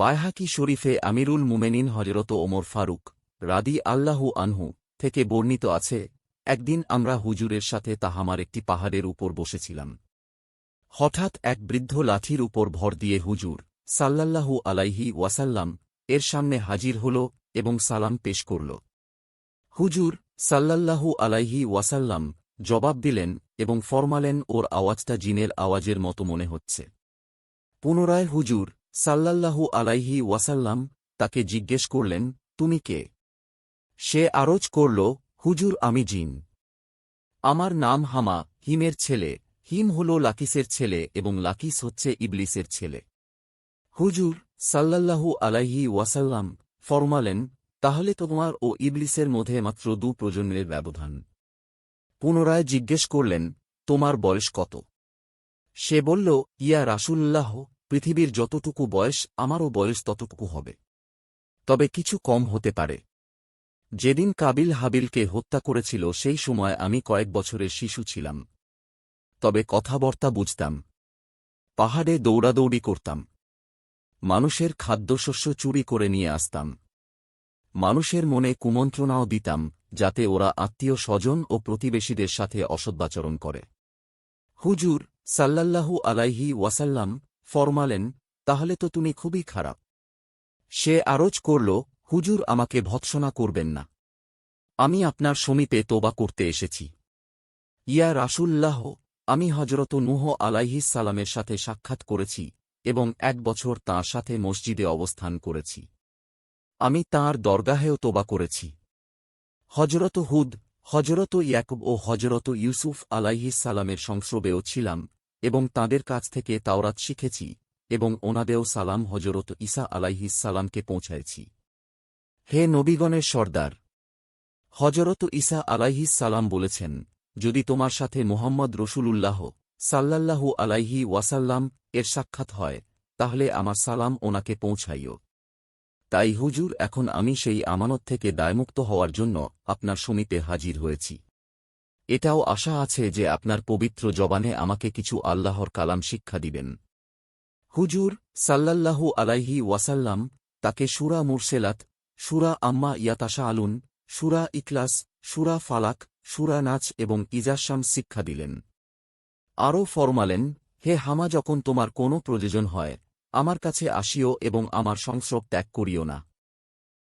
বায়হাকি শরীফে আমিরুল মুমেনিন হজরত ওমর ফারুক রাদি আল্লাহু আনহু থেকে বর্ণিত আছে, একদিন আমরা হুজুরের সাথে তাহামার একটি পাহাড়ের উপর বসেছিলাম। হঠাৎ এক বৃদ্ধ লাঠির উপর ভর দিয়ে হুজুর সাল্লাল্লাহু আলাইহি ওয়াসাল্লাম এর সামনে হাজির হল এবং সালাম পেশ করল। হুজুর সাল্লাল্লাহু আলাইহি ওয়াসাল্লাম জবাব দিলেন এবং ফরমালেন, ওর আওয়াজটা জিনের আওয়াজের মতো মনে হচ্ছে। পুনরায় হুজুর সাল্লাল্লাহু আলাইহি ওয়াসাল্লাম তাকে জিজ্ঞেস করলেন, তুমি কে? সে আরজ করল, হুজুর, আমি জিন। আমার নাম হামা, হিমের ছেলে। হিম হল লাকিসের ছেলে এবং লাকিস হচ্ছে ইবলিসের ছেলে। হুজুর সাল্লাল্লাহু আলাইহি ওয়াসাল্লাম ফরমালেন, তাহলে তোমার ও ইবলিসের মধ্যে মাত্র দু প্রজন্মের ব্যবধান। পুনরায় জিজ্ঞেস করলেন, তোমার বয়স কত? সে বলল, ইয়া রাসূলুল্লাহ। পৃথিবীর যতটুকু বয়স, আমারও বয়স ততটুকু হবে। তবে কিছু কম হতে পারে। যেদিন কাবিল হাবিলকে হত্যা করেছিল, সেই সময় আমি কয়েক বছরের শিশু ছিলাম। তবে কথাবার্তা বুঝতাম। পাহাড়ে দৌড়াদৌড়ি করতাম। মানুষের খাদ্যশস্য চুরি করে নিয়ে আসতাম। মানুষের মনে কুমন্ত্রণাও দিতাম, যাতে ওরা আত্মীয় স্বজন ও প্রতিবেশীদের সাথে অসদ্বাচরণ করে। হুজুর সাল্লাল্লাহু আলাইহি ওয়াসাল্লাম ফরমালেন, তাহলে তো তুমি খুবই খারাপ। সে আরজ করল, হুজুর আমাকে ভৎসনা করবেন না। আমি আপনার সমীপে তোবা করতে এসেছি। ইয়া রাসুল্লাহ আমি হজরত নুহ আলাইহিস সালামের সাথে সাক্ষাৎ করেছি এবং এক বছর তাঁর সাথে মসজিদে অবস্থান করেছি। আমি তাঁর দরগাহেও তোবা করেছি। হজরত হুদ হজরত ইয়াকুব ও হজরত ইউসুফ আলাইহিস সালামের সংস্রবেও ছিলাম এবং তাঁদের কাছ থেকে তাওরাত শিখেছি এবং ওনাদেও সালাম হজরত ঈসা আলাইহিস সালামকে পৌঁছাইছি হে নবীগণের সর্দার! হজরত ঈসা আলাইহিস সালাম বলেছেন, যদি তোমার সাথে মোহাম্মদ রসুলুল্লাহ সাল্লাল্লাহু আলাইহি ওয়াসাল্লাম এর সাক্ষাৎ হয়, তাহলে আমার সালাম ওনাকে পৌঁছাইও। তাই হুজুর, এখন আমি সেই আমানত থেকে দায়মুক্ত হওয়ার জন্য আপনার সমীপে হাজির হয়েছি। এটাও আশা আছে যে আপনার পবিত্র জবানে আমাকে কিছু আল্লাহর কালাম শিক্ষা দিবেন। হুজুর সাল্লাল্লাহু আলাইহি ওয়াসাল্লাম তাকে সুরা মুরসেলাত, সুরা আম্মা ইয়াতাশা আলুন সুরা ইকলাস সুরা ফালাক, সুরা নাচ এবং ইজাসাম শিক্ষা দিলেন। আরও ফরমালেন, হে হামা, যখন তোমার কোনো প্রয়োজন হয়, আমার কাছে আসিও এবং আমার সংস্রব ত্যাগ করিও না।